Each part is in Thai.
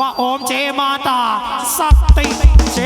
ว่าโอมเจมาตาสติเจ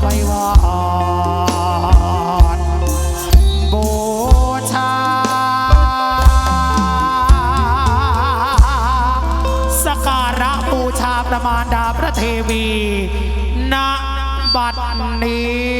ไว้วอนบูชาสการะบูชาประมาณดาพระเทวีณบัดนี้